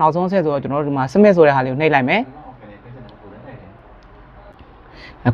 နောက်ဆုံးဆက်ဆိုတော့ကျွန်တော်တို့ဒီမှာ submit ဆိုတဲ့ဟာလေးကိုနှိပ်လိုက်မယ်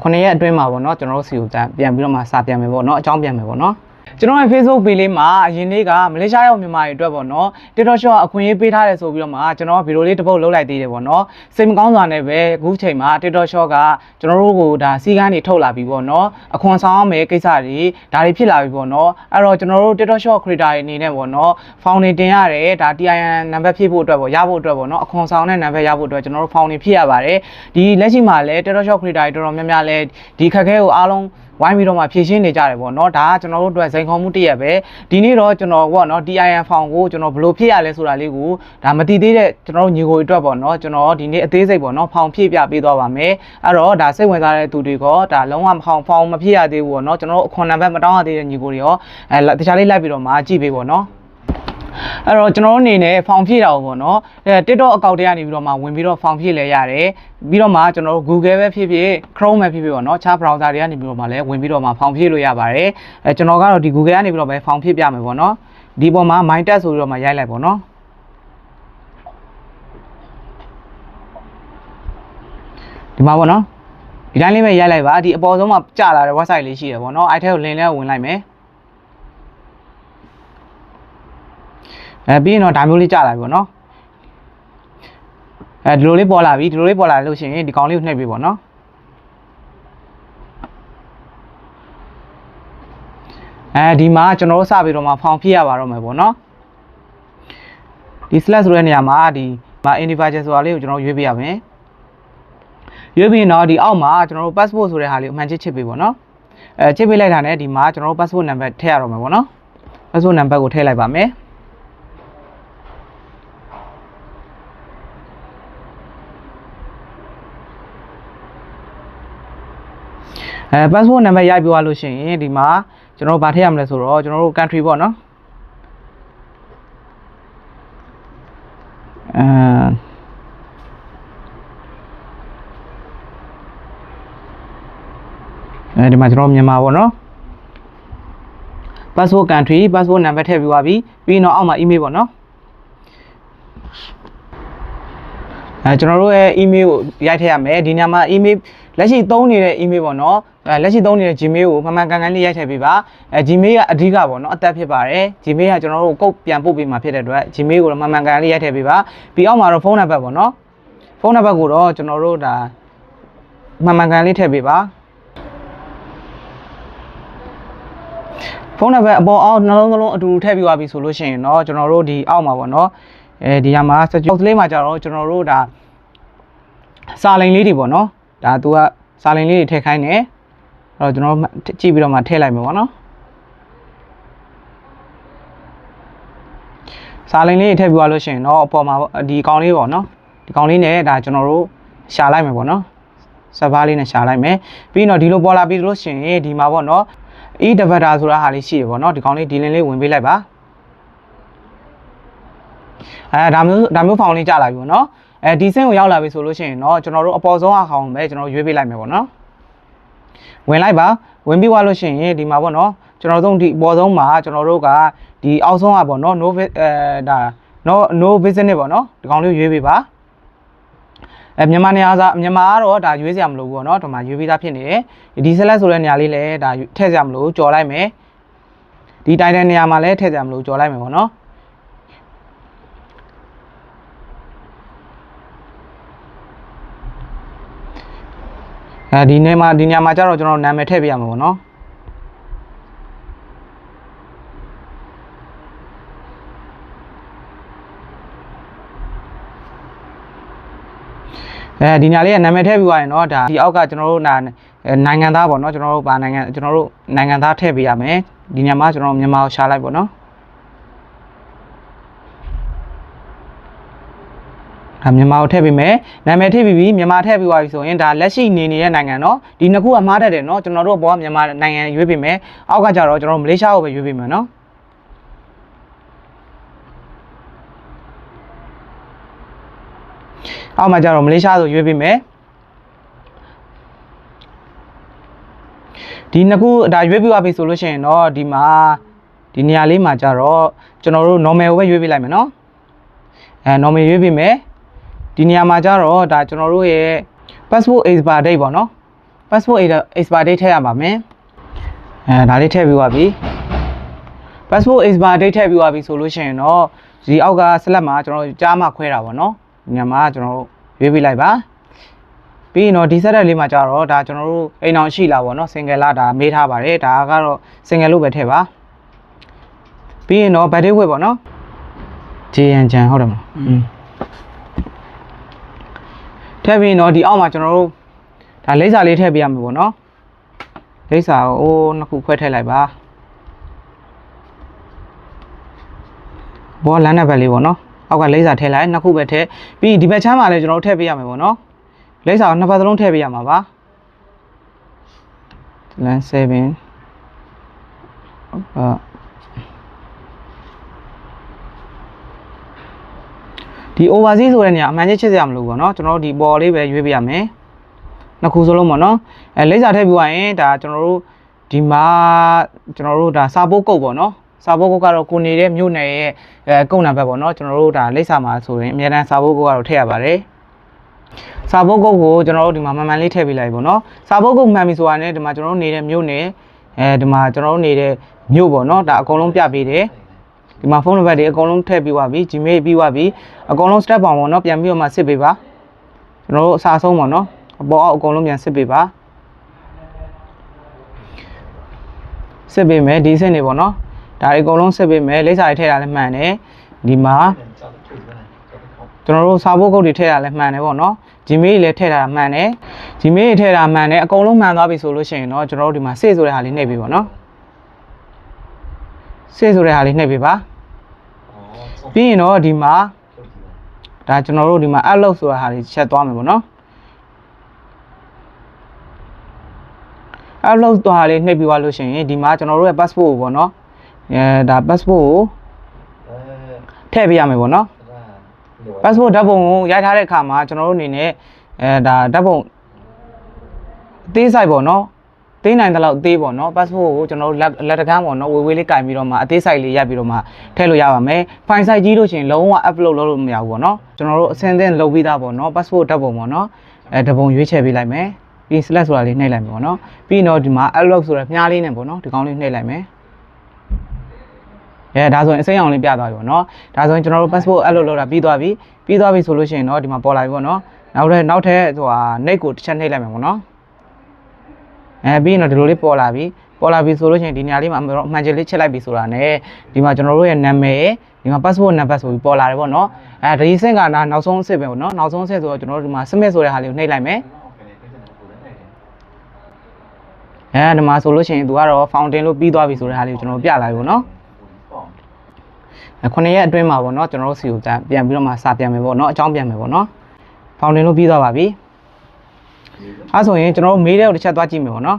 ခုနှစ်ရက်အတွင်းမှာပေါ့နော်ကျွန်တော်တို့စီကိုပြန်ပြီးတော့မှစာပြန်မယ်ပေါ့နော်အကြောင်းပြန်မယ်ပေါ့နော် ကျွန်တော်ရဲ့ Facebook page လေးမှာအရင်လေးကမလေးရှားရောက်မြန်မာတွေအတွက်ပေါ့နော် TikTok Shop အခွင့်အရေးပေးထားတယ်ဆိုပြီးတော့မှကျွန်တော်ဗီဒီယိုလေးတစ်ပုတ်လုပ်လိုက်သေးတယ်ပေါ့နော်စိတ်မကောင်းစွာနဲ့ပဲအခုချိန်မှာ TikTok Shop ကကျွန်တော်တို့ကိုဒါစီကန်းတွေထုတ်လာပြီပေါ့နော်အခွန်ဆောင်ရမယ်ကိစ္စတွေဒါတွေဖြစ်လာပြီပေါ့နော်အဲ့တော့ကျွန်တော်တို့ TikTok Shop creator တွေအနေနဲ့ပေါ့နော် founding တင်ရတယ်ဒါ TIN နံပါတ်ဖြည့်ဖို့အတွက်ပေါ့ရဖို့အတွက်ပေါ့နော်အခွန်ဆောင်တဲ့နံပါတ်ရဖို့အတွက်ကျွန်တော်တို့ founding ဖြည့်ရပါတယ်ဒီလက်ရှိမှာလည်း TikTok Shop creator တွေတော်တော်များများလည်းဒီခက်ခဲကိုအားလုံး ဝိုင်းပြီးတော့မှဖြည့်ရှင်းနေကြတယ်ပေါ့နော်ဒါကကျွန်တော်တို့အတွက်စိန်ခေါ်မှုတစ်ရက်ပဲဒီနေ့တော့ကျွန်တော်ပေါ့နော် TIN found ကိုကျွန်တော်ဘယ်လိုဖြည့်ရလဲဆိုတာလေးကိုဒါမတည်သေးတဲ့ကျွန်တော်တို့ညီကိုတွေအတွက်ပေါ့နော်ကျွန်တော်ဒီနေ့အသေးစိတ်ပေါ့နော် found ဖြည့်ပြပေးသွားပါမယ်အဲ့တော့ဒါစိတ်ဝင်စားတဲ့သူတွေကဒါလုံးဝမ found found မဖြည့်ရသေးဘူးပေါ့နော်ကျွန်တော်တို့အခွန်နံပါတ်မတောင်းရသေးတဲ့ညီကိုတွေရောအဲတခြားလေးလိုက်ပြီးတော့မှကြည့်ပေးပေါ့နော် အဲ့တော့ကျွန်တော်တို့အနေနဲ့ဖောင်ဖြည့်တာပေါ့နော်အဲ TikTok အကောင့်တွေကနေပြီးတော့မှဝင်ပြီးတော့ဖောင်ဖြည့်လဲရတယ်ပြီးတော့မှကျွန်တော်တို့ Google ပဲဖြစ်ဖြစ် Chrome ပဲဖြစ်ဖြစ်ပေါ့နော်ခြား browser တွေကနေပြီးတော့မှလည်းဝင်ပြီးတော့မှဖောင်ဖြည့်လို့ရပါတယ်အဲကျွန်တော်ကတော့ဒီ Google ကနေပြီးတော့ပဲဖောင်ဖြည့်ပြမယ်ပေါ့နော်ဒီပေါ်မှာ my test ဆိုပြီးတော့မှရိုက်လိုက်ပေါ့နော်ဒီမှာပေါ့နော်ဒီတိုင်းလေးပဲရိုက်လိုက်ပါဒီအပေါ်ဆုံးမှာကြာလာတဲ့ website လေးရှိတယ်ပေါ့နော်အဲ့ထဲကို link လေးဝင်လိုက်မယ် အဲပြီးရင်တော့ဒါမျိုးလေးကြာလာပြီပေါ့နော်အဲဒီလိုလေးပေါ်လာပြီဒီလိုလေးပေါ်လာလို့ရှိရင်ဒီကောင်လေးကိုနှိပ်ပြီပေါ့နော်အဲဒီမှာကျွန်တော်တို့စပြီးတော့မှဖောင်ဖြည့်ရပါတော့မယ်ပေါ့နော်ဒီ slash ဆိုတဲ့နေရာမှာဒီမှာ individual ဆိုတာလေးကိုကျွန်တော်ရွေးပြရမယ်ရွေးပြီးရင်တော့ဒီအောက်မှာကျွန်တော်တို့ passport ဆိုတဲ့ဟာလေးကိုအမှန်ချစ်ချစ်ပေးပေါ့နော်အဲချစ်ပေးလိုက်တာနဲ့ဒီမှာကျွန်တော်တို့ passport number ထည့်ရတော့မယ်ပေါ့နော် passport number ကိုထည့်လိုက်ပါမယ် အဲ passport နံပါတ်ရိုက်ပြီးသွားလို့ရှိရင်ဒီမှာကျွန်တော်တို့ဗာထည့်ရမလဲဆိုတော့ကျွန်တော်တို့ country ပေါ့နော်အဲအဲဒီမှာကျွန်တော်မြန်မာပေါ့နော် passport country passport number ထည့်ပြီးသွားပြီပြီးရင်တော့အောက်မှာ email ပေါ့နော်အဲကျွန်တော်တို့ရဲ့ email ကိုရိုက်ထည့်ရမယ်ဒီညမှာ email လက်ရှိသုံးနေတဲ့ email ပေါ့နော်အဲလက်ရှိသုံးနေတဲ့ Gmail ကိုမှန်မှန်ကန်ကန်လေးရိုက်ထည့်ပေးပါအဲ Gmail ကအဓိကပေါ့နော်အသက်ဖြစ်ပါတယ် Gmail ကကျွန်တော်တို့ကုတ်ပြန်ပို့ပေးမှာဖြစ်တဲ့အတွက် Gmail ကိုတော့မှန်မှန်ကန်ကန်လေးရိုက်ထည့်ပေးပါပြီးအောက်မှာတော့ဖုန်းနံပါတ်ပေါ့နော်ဖုန်းနံပါတ်ကိုတော့ကျွန်တော်တို့ဒါမှန်မှန်ကန်လေးထည့်ပေးပါဖုန်းနံပါတ်အပေါ်အောက်နှလုံးသလုံးအတူတူထည့်ပြီးသွားပြီဆိုလို့ရှိရင်တော့ကျွန်တော်တို့ဒီအောက်မှာပေါ့နော်အဲဒီညမှာ search လေးမှာကြတော့ကျွန်တော်တို့ဒါစာလိန်လေးတွေပေါ့နော် ဒါသူကစာလိန်လေးတွေထည့်ခိုင်းတယ်အဲ့တော့ကျွန်တော်ကြည့်ပြီးတော့မှထည့်လိုက်မယ်ပေါ့နော်စာလိန်လေးတွေထည့်ပြီးသွားလို့ရှိရင်တော့အပေါ်မှာဒီအကောင်လေးပေါ့နော်ဒီကောင်လေးနဲ့ဒါကျွန်တော်တို့ရှာလိုက်မယ်ပေါ့နော်ဆပ်ဘားလေးနဲ့ရှာလိုက်မယ်ပြီးတော့ဒီလိုပေါ်လာပြီးလို့ရှိရင်ဒီမှာပေါ့နော် e developer ဆိုတာဟာလေးရှိရပေါ့နော်ဒီကောင်လေးဒီ link လေးဝင်ပေးလိုက်ပါအဲဒါမျိုးဒါမျိုးဖောင်လေးကြာလာပြီပေါ့နော် အဲဒီစင်းကိုရောက်လာပြီဆိုလို့ရှိရင်တော့ကျွန်တော်တို့အပေါ်ဆုံးအကောင်ပဲကျွန်တော်ရွေးပေးလိုက်မယ်ပေါ့နော်ဝင်လိုက်ပါဝင်ပြီးသွားလို့ရှိရင်ဒီမှာပေါ့နော်ကျွန်တော်တို့ဒီအပေါ်ဆုံးမှာကျွန်တော်တို့ကဒီအောက်ဆုံးကပေါ့နော် no အဲဒါ no no business ပေါ့နော်ဒီကောင်လေးရွေးပေးပါအဲမြန်မာနေရာစားမြန်မာကတော့ဒါရွေးစရာမလိုဘူးပေါ့နော်ဒီမှာရွေးပေးသားဖြစ်နေတယ်ဒီ select ဆိုတဲ့နေရာလေးလည်းဒါထည့်စရာမလိုကြော်လိုက်မယ်ဒီတိုင်းတဲ့နေရာမှာလည်းထည့်စရာမလိုကြော်လိုက်မယ်ပေါ့နော် အဲဒီနေမှာဒီနေရာမှာကျတော့ကျွန်တော်နာမည်ထည့်ပေးရမှာပေါ့နော်အဲဒီညာလေးကနာမည်ထည့်ပြီးသွားရင်တော့ဒါဒီအောက်ကကျွန်တော်တို့နာနိုင်ငံသားပေါ့နော်ကျွန်တော်တို့ဗာနိုင်ငံကျွန်တော်တို့နိုင်ငံသားထည့်ပေးရမယ်ဒီညမှာကျွန်တော်မြန်မာကိုရှာလိုက်ပေါ့နော် ဒါမြန်မာကိုထည့်ပေးမယ်နာမည်ထည့်ပြီးပြီမြန်မာထည့်ပြီးသွားပြီဆိုရင်ဒါလက်ရှိနေနေတဲ့နိုင်ငံเนาะဒီနှစ်ခုကမှားတတ်တယ်เนาะကျွန်တော်တို့ဘောကမြန်မာနိုင်ငံရွေးပေးမယ်အောက်ကကျတော့ကျွန်တော်တို့မလေးရှားကိုပဲရွေးပေးမယ်เนาะအောက်မှာကျတော့မလေးရှားဆိုရွေးပေးမယ်ဒီနှစ်ခုဒါရွေးပြီးသွားပြီဆိုလို့ရှိရင်တော့ဒီမှာဒီနေရာလေးမှာကျတော့ကျွန်တော်တို့ normal ကိုပဲရွေးပေးလိုက်မယ်เนาะ အဲ normal ရွေးပေးမယ် ဒီနေရာမှာကျတော့ဒါကျွန်တော်တို့ရဲ့ passport expire date ပေါ့နော် passport expire date ထည့်ရပါမယ်အဲဒါလေးထည့်ပြီးသွားပြီ passport expire date ထည့်ပြီးသွားပြီဆိုလို့ရှိရင်တော့ဒီအောက်က select မှာကျွန်တော်တို့ကြားမှာခွဲတာပေါ့နော်ဒီနေရာမှာကျွန်တော်တို့ရွေးပေးလိုက်ပါပြီးရင်တော့ဒီ setup လေးမှာကျတော့ဒါကျွန်တော်တို့အိမ်အောင်ရှိလာပေါ့နော် single လာဒါမေးထားပါတယ်ဒါကတော့ single လို့ပဲထည့်ပါပြီးရင်တော့ battery weight ပေါ့နော် JN ချန်ဟုတ်တယ်မလားอืม ထည့်ပြီးရင်တော့ဒီအောက်မှာကျွန်တော်တို့ဒါလိပ်စာလေးထည့်ပေးရမှာပေါ့နော်လိပ်စာကိုနှစ်ခုခွဲထည့်လိုက်ပါဘောလမ်းနံပါတ်လေးပေါ့နော်အောက်ကလိပ်စာထည့်လိုက်နှစ်ခုပဲထည့်ပြီးဒီဘက်ချမ်းမှာလည်းကျွန်တော်တို့ထည့်ပေးရမှာပေါ့နော်လိပ်စာကိုနှစ်ဘက်သလုံးထည့်ပေးရမှာပါလမ်း7အာ ဒီ overseas ဆိုတဲ့နေရာအမှန်ချင်းချစ်စရာမလိုဘူးပေါ့နော်ကျွန်တော်တို့ဒီပေါ်လေးပဲရွေးပေးရမယ်နှစ်ခုစလုံးပေါ့နော်အဲလိပ်စာထည့်ပြီးသွားရင်ဒါကျွန်တော်တို့ဒီမှာကျွန်တော်တို့ဒါစာပိုးကုတ်ပေါ့နော်စာပိုးကုတ်ကတော့ကိုနေတဲ့မြို့နယ်ရဲ့အဲကုတ်နံပါတ်ပေါ့နော်ကျွန်တော်တို့ဒါလိပ်စာမှာဆိုရင်အများတန်းစာပိုးကုတ်ကတော့ထည့်ရပါတယ်စာပုတ်ကုတ်ကိုကျွန်တော်တို့ဒီမှာမှန်မှန်လေးထည့်ပေးလိုက်ပေါ့နော်စာပုတ်ကုတ်မှန်ပြီဆိုတာနဲ့ဒီမှာကျွန်တော်တို့နေတဲ့မြို့နယ်အဲဒီမှာကျွန်တော်တို့နေတဲ့မြို့ပေါ့နော်ဒါအကုန်လုံးပြပေးတယ် ဒီမှာဖုန်းနံပါတ်တွေအကုန်လုံးထည့်ပြီးသွားပြီ Gmail ပြီးသွားပြီအကုန်လုံး step ပေါင်းပေါ့နော်ပြန်ပြီးတော့မှစစ်ပေးပါကျွန်တော်တို့အစားဆုံးပေါ့နော်အပေါ်အောက်အကုန်လုံးပြန်စစ်ပေးပါစစ်ပေးမယ်ဒီစစ်နေပေါ့နော်ဒါတွေအကုန်လုံးစစ်ပေးမယ်လိပ်စာတွေထည့်တာလည်းမှန်တယ်ဒီမှာကျွန်တော်တို့စာဖို့ကုတ်တွေထည့်တာလည်းမှန်တယ်ပေါ့နော် Gmail တွေလည်းထည့်တာမှန်တယ် Gmail တွေထည့်တာမှန်တယ်အကုန်လုံးမှန်သွားပြီဆိုလို့ရှိရင်တော့ကျွန်တော်တို့ဒီမှာ save ဆိုတဲ့ဟာလေးနှိပ်ပြီပေါ့နော် save ဆိုတဲ့ဟာလေးနှိပ်ပြီပါပြီးရင်တော့ဒီမှာဒါကျွန်တော်တို့ဒီမှာ upload ဆိုတဲ့ဟာလေးချက်သွားမယ်ပေါ့နော် upload သွားလေးနှိပ်ပြီးသွားလို့ရှိရင်ဒီမှာကျွန်တော်တို့ရဲ့ passport ကိုပေါ့နော်အဲဒါ passport ကိုထည့်ပေးရမယ်ပေါ့နော် passport ဓာတ်ပုံကိုရိုက်ထားတဲ့အခါမှာကျွန်တော်တို့အနေနဲ့အဲဒါဓာတ်ပုံအသေးဆိုင်ပေါ့နော် သေးနိုင်တဲ့လောက်အသေးပေါ့နော် passport ကိုကျွန်တော်တို့လက်လက်တကမ်းပေါ့နော်ဝေဝေးလေးကင်ပြီးတော့မှအသေးဆိုင်လေးရိုက်ပြီးတော့မှထည့်လို့ရပါမယ် file size ကြီးလို့ရှိရင်လုံးဝ upload လုပ်လို့မရဘူးပေါ့နော်ကျွန်တော်တို့အစင်းသင်းလုပ်ပြီးသားပေါ့နော် passport ဓာတ်ပုံပေါ့နော်အဲဓာတ်ပုံရွေးချယ်ပေးလိုက်မယ်ပြီး select ဆိုတာလေးနှိပ်လိုက်မယ်ပေါ့နော်ပြီးတော့ဒီမှာ upload ဆိုတဲ့မြားလေးနဲ့ပေါ့နော်ဒီကောင်းလေးနှိပ်လိုက်မယ်အဲဒါဆိုရင်အစိမ်းအောင်လေးပြသွားပြီပေါ့နော်ဒါဆိုရင်ကျွန်တော်တို့ passport အဲ့လိုလုပ်တာပြီးသွားပြီပြီးသွားပြီဆိုလို့ရှိရင်တော့ဒီမှာပေါ်လာပြီပေါ့နော်နောက်ထပ်နောက်ထပ်ဟိုဟာ net ကိုတစ်ချက်နှိပ်လိုက်မယ်ပေါ့နော် အဲပြီးရင်တော့ဒီလိုလေးပေါ်လာပြီပေါ်လာပြီဆိုလို့ရှိရင်ဒီနေရာလေးမှာအမှန်ကြီးလေးချက်လိုက်ပြီဆိုတာ ਨੇ ဒီမှာကျွန်တော်တို့ရဲ့နာမည်ဒီမှာ passport number ဆိုပြီးပေါ်လာတယ်ပေါ့နော်အဲဒီစင့်ကနာနောက်ဆုံးအဆင့်ပဲပေါ့နော်နောက်ဆုံးအဆင့်ဆိုတော့ကျွန်တော်တို့ဒီမှာ submit ဆိုတဲ့ဟာလေးကိုနှိပ်လိုက်မယ်အဲဒီမှာဆိုလို့ရှိရင်သူကတော့ fountain လို့ပြီးသွားပြီဆိုတဲ့ဟာလေးကိုကျွန်တော်ပြလာပြီပေါ့နော်ခုနှစ်ရက်အတွင်းမှာပေါ့နော်ကျွန်တော်တို့စီကိုပြန်ပြီးတော့မှစာပြန်မယ်ပေါ့နော်အကြောင်းပြန်မယ်ပေါ့နော်ဖောင်တင်လို့ပြီးသွားပါပြီ အဲဆိုရင်ကျွန်တော်တို့မေးတဲ့ကိုတစ်ချက်သွားကြည့်မယ်ပေါ့နော်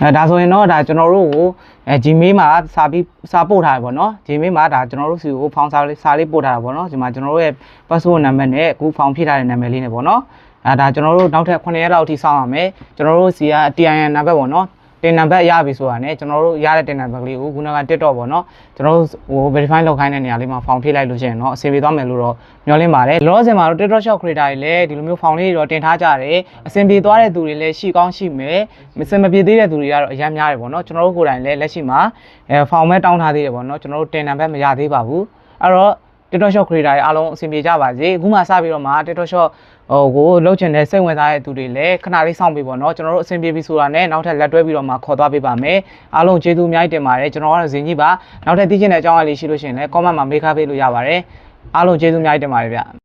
အဲဒါဆိုရင်တော့ဒါကျွန်တော်တို့ကိုအဲ Gmail မှာစာပြီးစာပို့ထားတယ်ပေါ့နော် Gmail မှာဒါကျွန်တော်တို့စီကိုဖောင်စာလေးစာလေးပို့ထားတာပေါ့နော်ဒီမှာကျွန်တော်တို့ရဲ့ password number နဲ့အခုဖောင်ဖြည့်ထားတဲ့နာမည်လေးနဲ့ပေါ့နော်အဲဒါကျွန်တော်တို့နောက်ထပ်9ရက်လောက်အထိစောင့်ရမယ်ကျွန်တော်တို့စီက TIN နံပါတ်ပေါ့နော် တင်နံပါတ်ရပြီဆိုတာနဲ့ကျွန်တော်တို့ရတဲ့တင်နံပါတ်ကလေးကိုခုနက TikTok ပေါ့နော်ကျွန်တော်တို့ဟို verify လုပ်ခိုင်းတဲ့နေရာလေးမှာဖောင်ဖြည့်လိုက်လို့ရှိရင်တော့အဆင်ပြေသွားမယ်လို့တော့မျှော်လင့်ပါတယ်လောလောဆယ်မှာတော့ TikTok shop creator တွေလည်းဒီလိုမျိုးဖောင်လေးတွေတော့တင်ထားကြတယ်အဆင်ပြေသွားတဲ့သူတွေလည်းရှိကောင်းရှိမယ်မစင်မပြေသေးတဲ့သူတွေကတော့အများများတယ်ပေါ့နော်ကျွန်တော်တို့ကိုယ်တိုင်လည်းလက်ရှိမှာအဲဖောင်မဲ့တောင်းထားသေးတယ်ပေါ့နော်ကျွန်တော်တို့တင်နံပါတ်မရသေးပါဘူးအဲ့တော့ TikTok shop creator တွေအားလုံးအဆင်ပြေကြပါစေအခုမှစပြီးတော့မှ TikTok shop ဟိုကိုလှုပ်ချင်တဲ့စိတ်ဝင်စားတဲ့သူတွေလည်းခဏလေးစောင့်ပေးပေါ့နော်ကျွန်တော်တို့အဆင်ပြေပြီဆိုတာနဲ့နောက်ထပ်လက်တွဲပြီးတော့မှခေါ်သွားပေးပါမယ်အားလုံးကျေးဇူးအများကြီးတင်ပါတယ်ကျွန်တော်ကတော့ဇင်ကြီးပါနောက်ထပ်သိချင်တဲ့အကြောင်းအရာလေးရှိလို့ရှိရင်လည်း comment မှာမေးခါပေးလို့ရပါတယ်အားလုံးကျေးဇူးအများကြီးတင်ပါတယ်ဗျ